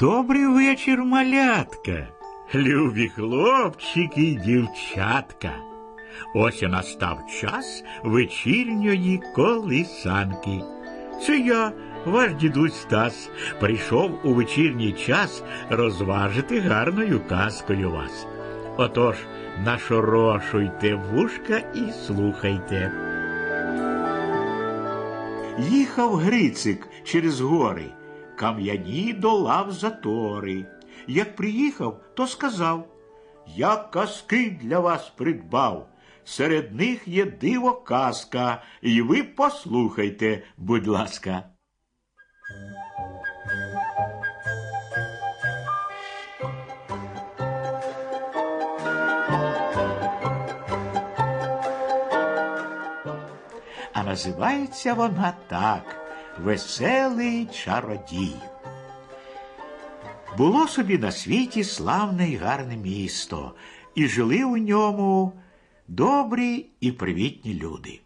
Добрий вечір, малятка, любі хлопчики і дівчатка. Ось і настав час вечірньої колисанки. Це я, ваш дідусь Стас, прийшов у вечірній час розважити гарною казкою вас. Отож, нашорошуйте вушка і слухайте. Їхав Грицик через гори, кам'яні долав затори. Як приїхав, то сказав Я казки для вас придбав. Серед них є диво казка, і ви послухайте, будь ласка. А називається вона так Веселий чародій. Було собі на світі славне й гарне місто, і жили у ньому добрі і привітні люди.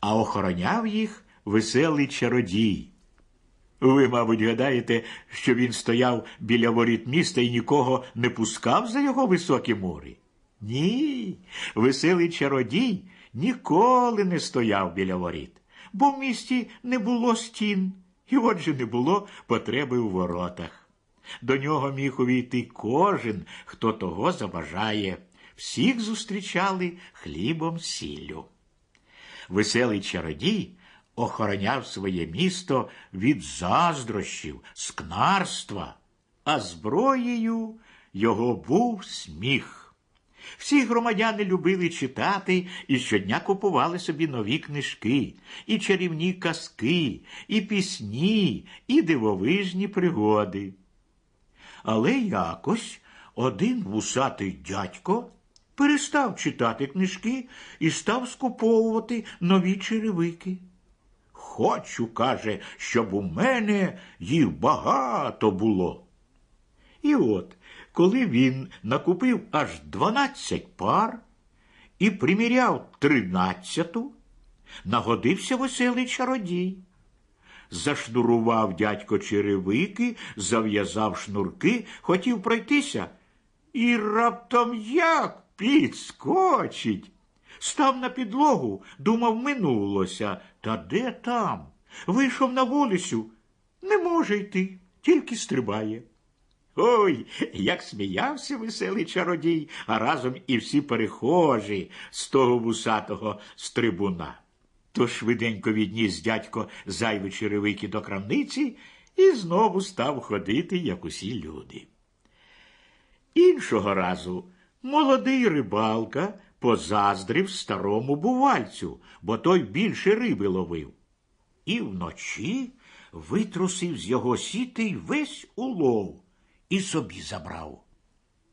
А охороняв їх веселий чародій. Ви, мабуть, гадаєте, що він стояв біля воріт міста і нікого не пускав за його високі мури? Ні, веселий чародій ніколи не стояв біля воріт, бо в місті не було стін, і отже не було потреби у воротах. До нього міг увійти кожен, хто того забажає. Всіх зустрічали хлібом сіллю. Веселий чародій охороняв своє місто від заздрощів, скнарства, а зброєю його був сміх. Всі громадяни любили читати і щодня купували собі нові книжки, і чарівні казки, і пісні, і дивовижні пригоди. Але якось один вусатий дядько перестав читати книжки і став скуповувати нові черевики. Хочу, каже, щоб у мене їх багато було. І от, коли він накупив аж дванадцять пар і приміряв тринадцяту, нагодився веселий чародій. Зашнурував дядько черевики, зав'язав шнурки, хотів пройтися, і раптом як підскочить. Став на підлогу, думав, минулося. Та де там? Вийшов на вулицю. Не може йти, тільки стрибає. Ой, як сміявся веселий чародій, а разом і всі перехожі з того вусатого стрибуна. То швиденько відніс дядько зайві черевики до крамниці і знову став ходити, як усі люди. Іншого разу молодий рибалка позаздрив старому бувальцю, бо той більше риби ловив. І вночі витрусив з його сіти весь улов і собі забрав.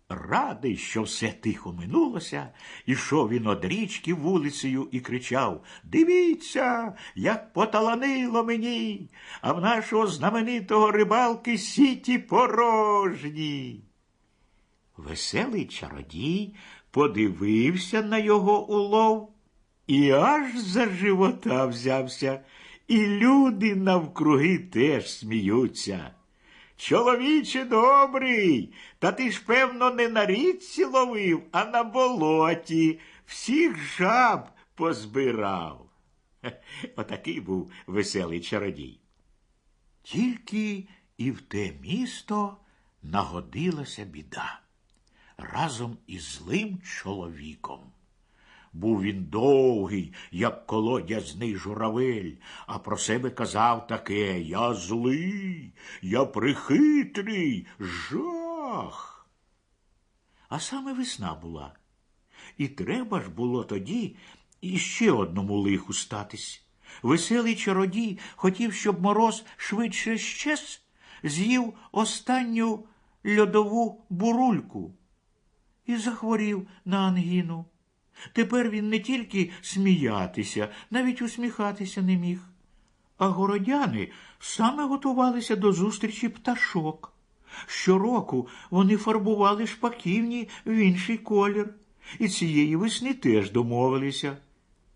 Радий, що все тихо минулося, ішов він од річки вулицею і кричав Дивіться, як поталанило мені, а в нашого знаменитого рибалки сіті порожні. Веселий чародій подивився на його улов і аж за живота взявся, і люди навкруги теж сміються. Чоловіче добрий, та ти ж, певно, не на річці ловив, а на болоті всіх жаб позбирав. Отакий був веселий чародій. Тільки і в те місто нагодилася біда разом із злим чоловіком. Був він довгий, як колодязний журавель, а про себе казав таке Я злий, я прихитрий, жах. А саме весна була. І треба ж було тоді іще одному лиху статись. Веселий чародій хотів, щоб мороз швидше щез, з'їв останню льодову бурульку і захворів на ангіну. Тепер він не тільки сміятися, навіть усміхатися не міг. А городяни саме готувалися до зустрічі пташок. Щороку вони фарбували шпаківні в інший колір, і цієї весни теж домовилися.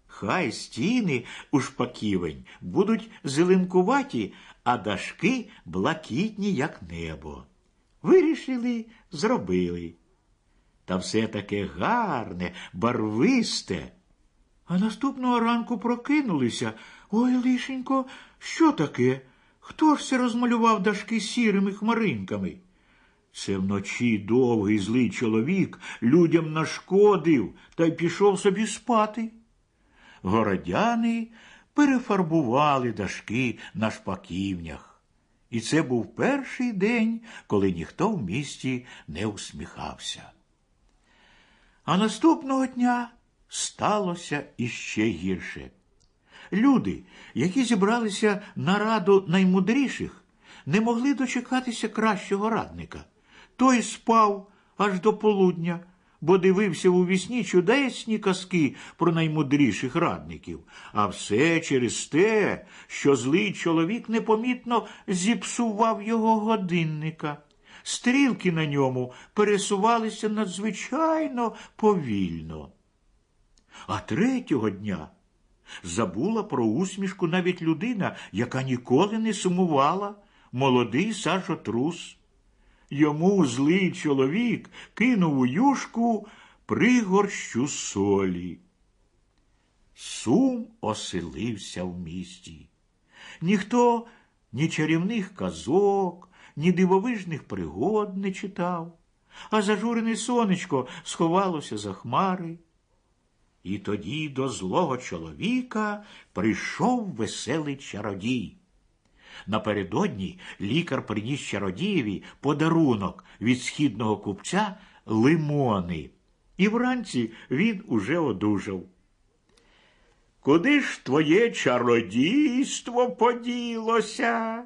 Хай стіни у шпаківень будуть зеленкуваті, а дашки блакитні, як небо. Вирішили, зробили. Та все таке гарне, барвисте. А наступного ранку прокинулися. Ой, лишенько, що таке? Хто ж це розмалював дашки сірими хмаринками? Це вночі довгий злий чоловік людям нашкодив та й пішов собі спати. Городяни перефарбували дашки на шпаківнях. І це був перший день, коли ніхто в місті не усміхався. А наступного дня сталося іще гірше. Люди, які зібралися на раду наймудріших, не могли дочекатися кращого радника. Той спав аж до полудня, бо дивився у вісні чудесні казки про наймудріших радників, а все через те, що злий чоловік непомітно зіпсував його годинника. Стрілки на ньому пересувалися надзвичайно повільно. А третього дня забула про усмішку навіть людина, яка ніколи не сумувала, молодий сажотрус. Йому злий чоловік кинув у юшку пригорщу солі. Сум оселився в місті. Ніхто ні чарівних казок, ні дивовижних пригод не читав, а зажурене сонечко сховалося за хмари. І тоді до злого чоловіка прийшов веселий чародій. Напередодні лікар приніс чародієві подарунок від східного купця лимони, і вранці він уже одужав. Куди ж твоє чародійство поділося?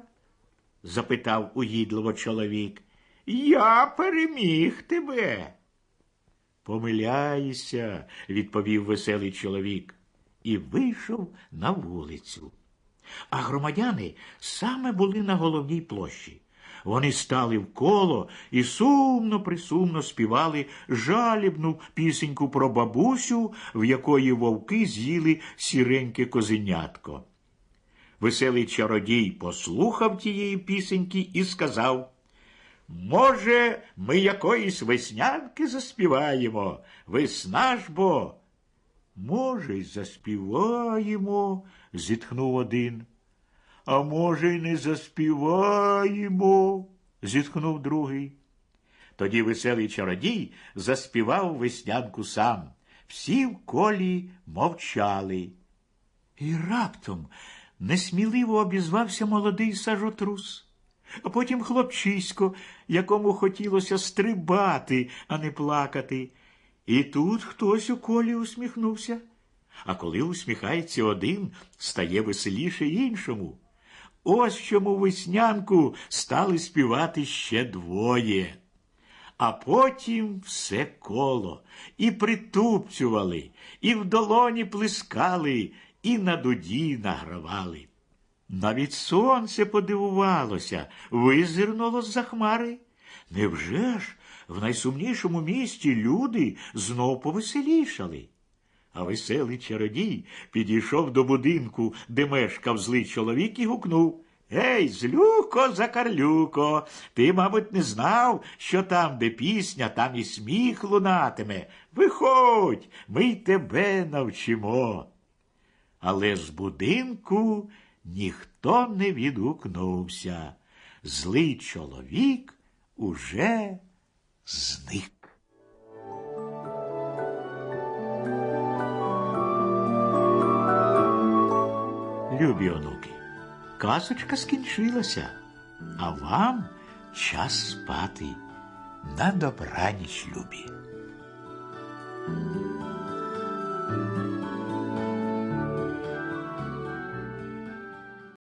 Запитав угідливо чоловік. Я переміг тебе. Помиляєшся, відповів веселий чоловік і вийшов на вулицю. А громадяни саме були на головній площі. Вони стали в коло і сумно присумно співали жалібну пісеньку про бабусю, в якої вовки з'їли сіреньке козенятко. Веселий чародій послухав тієї пісеньки і сказав Може, ми якоїсь веснянки заспіваємо? Весна ж бо. Може, й заспіваємо, зітхнув один. А може, й не заспіваємо, зітхнув другий. Тоді веселий чародій заспівав веснянку сам. Всі в колі мовчали. І раптом несміливо обізвався молодий сажотрус а потім хлопчисько, якому хотілося стрибати, а не плакати. І тут хтось у колі усміхнувся. А коли усміхається один, стає веселіше іншому. Ось чому веснянку стали співати ще двоє. А потім все коло і притупцювали, і в долоні плескали, і на дуді награвали. Навіть сонце подивувалося, визирнуло з за хмари. Невже ж в найсумнішому місті люди знов повеселішали? А веселий чародій підійшов до будинку, де мешкав злий чоловік, і гукнув Гей, злюко, закарлюко, ти, мабуть, не знав, що там, де пісня, там і сміх лунатиме. Виходь, ми й тебе навчимо. Але з будинку ніхто не відгукнувся. Злий чоловік уже зник. Любі онуки, казочка скінчилася, а вам час спати на добраніч, любі.